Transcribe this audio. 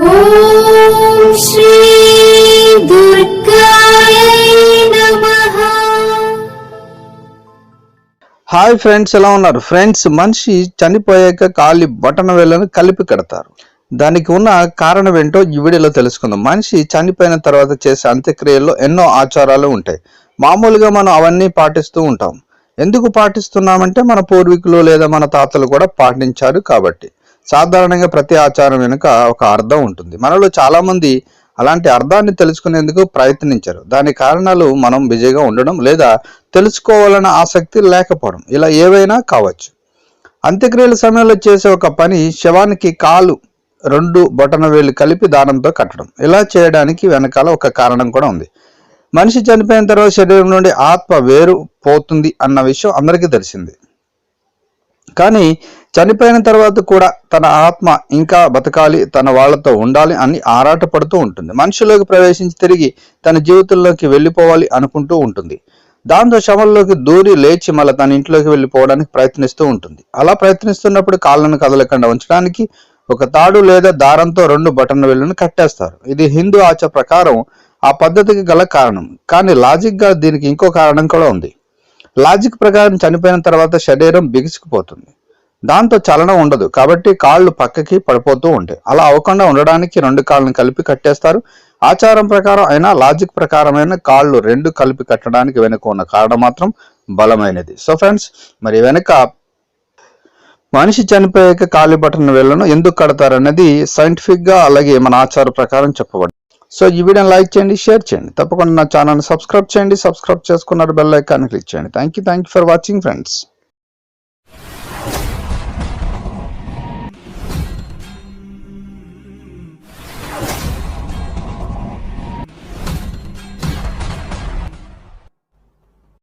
Hi friends ఎలా ఉన్నారు? Friends మనిషి చనిపోయాక కాలి బటన్ వేళ్ళను కలిపి కడతారు. దానికి ఉన్న కారణం ఏంటో ఈ వీడియోలో తెలుసుకుందాం. మనిషి చనిపోయిన తర్వాత చేసే అంత్యక్రియల్లో ఎన్నో ఆచారాలు ఉంటాయి. మామూలుగా మనం అవన్నీ పాటిస్తూ ఉంటాం. ఎందుకు పాటిస్తున్నామంటే మన పూర్వీకులు లేదా మన తాతలు కూడా పాటించారు కాబట్టి. సాధారణంగా ప్రతి ఆచారం వెనుక ఒక అర్థం ఉంటుంది. మనలో చాలామంది అలాంటి అర్థాన్ని తెలుసుకునేందుకు ప్రయత్నించరు. దాని కారణాలు మనం బిజీగా ఉండడం లేదా తెలుసుకోవాలన్న ఆసక్తి లేకపోవడం. ఇలా ఏవైనా కావచ్చు. అంత్యక్రియల సమయంలో చేసే ఒక పని శవానికి కాలు రెండు బొటన వేలు కలిపి దానంతో కట్టడం. ఇలా చేయడానికి వెనకాల ఒక కారణం కూడా ఉంది. మనిషి చనిపోయిన తర్వాత శరీరం నుండి ఆత్మ వేరు పోతుంది అన్న విషయం అందరికీ తెలిసింది. కానీ చనిపోయిన తర్వాత కూడా తన ఆత్మ ఇంకా బతకాలి తన వాళ్ళతో ఉండాలి అని ఆరాటపడుతూ ఉంటుంది. మనిషిలోకి ప్రవేశించి తిరిగి తన జీవితంలోకి వెళ్ళిపోవాలి అనుకుంటూ ఉంటుంది. దాంతో శవంలోకి దూరి లేచి మళ్ళీ తన ఇంట్లోకి వెళ్ళిపోవడానికి ప్రయత్నిస్తూ ఉంటుంది. అలా ప్రయత్నిస్తున్నప్పుడు కాళ్ళను కదలకుండా ఉంచడానికి ఒక తాడు లేదా దారంతో రెండు బటన్ వేళ్ళను కట్టేస్తారు. ఇది హిందూ ఆచార ప్రకారం ఆ పద్ధతికి గల కారణం. కానీ లాజిక్గా దీనికి ఇంకో కారణం కూడా ఉంది. లాజిక్ ప్రకారం చనిపోయిన తర్వాత శరీరం బిగుసుకుపోతుంది. దాంతో చలనం ఉండదు. కాబట్టి కాళ్ళు పక్కకి పడిపోతూ ఉంటాయి. అలా అవ్వకుండా ఉండడానికి రెండు కాళ్ళని కలిపి కట్టేస్తారు. ఆచారం ప్రకారం అయినా లాజిక్ ప్రకారమైన కాళ్ళు రెండు కలిపి కట్టడానికి వెనుక ఉన్న కారణం మాత్రం బలమైనది. సో ఫ్రెండ్స్ మరి వెనుక మనిషి చనిపోయాక కాలి బటన్ వేళ్ళను ఎందుకు కడతారనేది సైంటిఫిక్గా అలాగే మన ఆచార ప్రకారం చెప్పబడింది. సో ఈ వీడియోని లైక్ చేయండి షేర్ చేయండి. తప్పకుండా నా ఛానల్ సబ్స్క్రైబ్ చేయండి. సబ్స్క్రైబ్ చేసుకున్నారు బెల్ ఐకాన్ క్లిక్ చేయండి. Thank you thank you for watching friends